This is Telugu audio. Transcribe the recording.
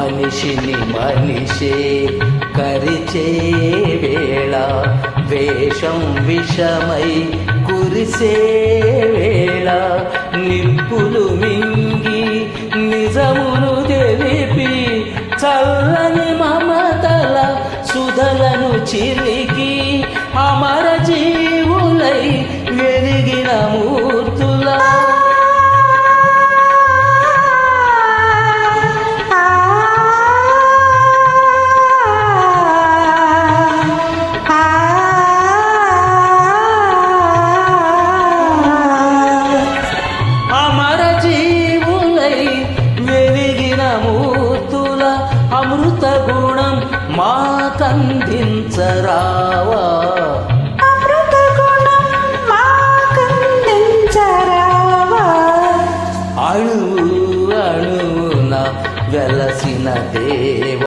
మనిషిని మనిషే కరిచే వేళ వేషం విషమై కురిసే వేళ నిప్పులు మింగి నిజమును తెలిపి చల్లని మమతల సుధలను చిలికి అమృత గుణం మా కందించరావా అమృత గుణం మాకందించరావా. అణువు అణువున వెలసిన దేవ.